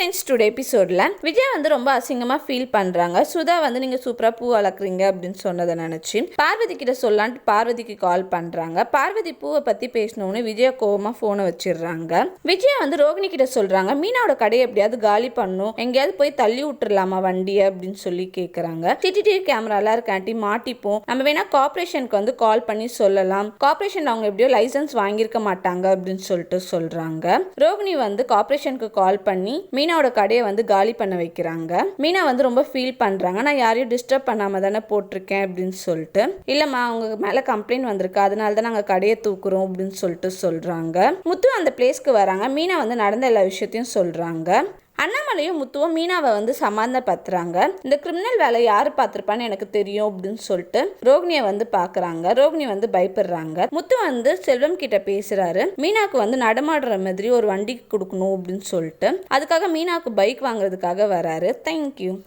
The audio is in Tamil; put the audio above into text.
ஃப்ரெண்ட்ஸ் டுடே எபிசோடில் விஜய் வந்து ரொம்ப அசிங்கமாக ஃபீல் பண்ணுறாங்க சுதா வந்து நீங்கள் சூப்பராக பூ வளர்க்குறீங்க அப்படின்னு சொன்னதை நினச்சி பார்வதி கிட்ட சொல்லான்ட்டு பார்வதிக்கு கால் பண்ணுறாங்க பார்வதி பூவை பற்றி பேசினோன்னு விஜயா கோபமாக ஃபோனை வச்சிடுறாங்க. விஜயா வந்து ரோகிணி கிட்ட சொல்கிறாங்க மீனாவோட கடையை எப்படியாவது காலி பண்ணும் எங்கேயாவது போய் தள்ளி விட்டுறலாமா வண்டியை? அப்படின்னு சொல்லி கேட்குறாங்க சிடிடிவி கேமராலாம் இருக்காண்டி மாட்டிப்போம். நம்ம வேணா கார்பரேஷனுக்கு வந்து கால் பண்ணி சொல்லலாம். கார்பரேஷன் அவங்க எப்படியோ லைசன்ஸ் வாங்கியிருக்க மாட்டாங்க அப்படின்னு சொல்லிட்டு சொல்கிறாங்க ரோகிணி வந்து கார்பரேஷனுக்கு கால் பண்ணி மீனாவோட கடையை வந்து காலி பண்ண வைக்கிறாங்க. மீனா வந்து ரொம்ப ஃபீல் பண்ணுறாங்க நான் யாரையும் டிஸ்டர்ப் பண்ணாமல் தானே போட்டிருக்கேன் அப்படின்னு சொல்லிட்டு. இல்லைம்மா அவங்க மேலே கம்ப்ளைண்ட் வந்திருக்கு. அதனால தான் நாங்கள் கடையை தூக்குறோம் அப்படின்னு சொல்லிட்டு சொல்கிறாங்க முத்து அந்த பிளேஸ்க்கு வராங்க. மீனா வந்து நடந்த எல்லா விஷயத்தையும் சொல்கிறாங்க அண்ணாமலையும் முத்துவும் மீனாவை வந்து சமாதானப்படுத்துறாங்க. இந்த கிரிமினல் வேலை யார் பார்த்துருப்பான்னு எனக்கு தெரியும் அப்படின்னு சொல்லிட்டு ரோகிணியை வந்து பார்க்குறாங்க. ரோகிணி வந்து பயப்படுறாங்க. முத்து வந்து செல்வம் கிட்ட பேசுறாரு. மீனாக்கு வந்து நடமாடுற மாதிரி ஒரு வண்டி கொடுக்கணும் அப்படின்னு சொல்லிட்டு. அதுக்காக மீனாவுக்கு பைக் வாங்குறதுக்காக வராரு. தேங்க்யூ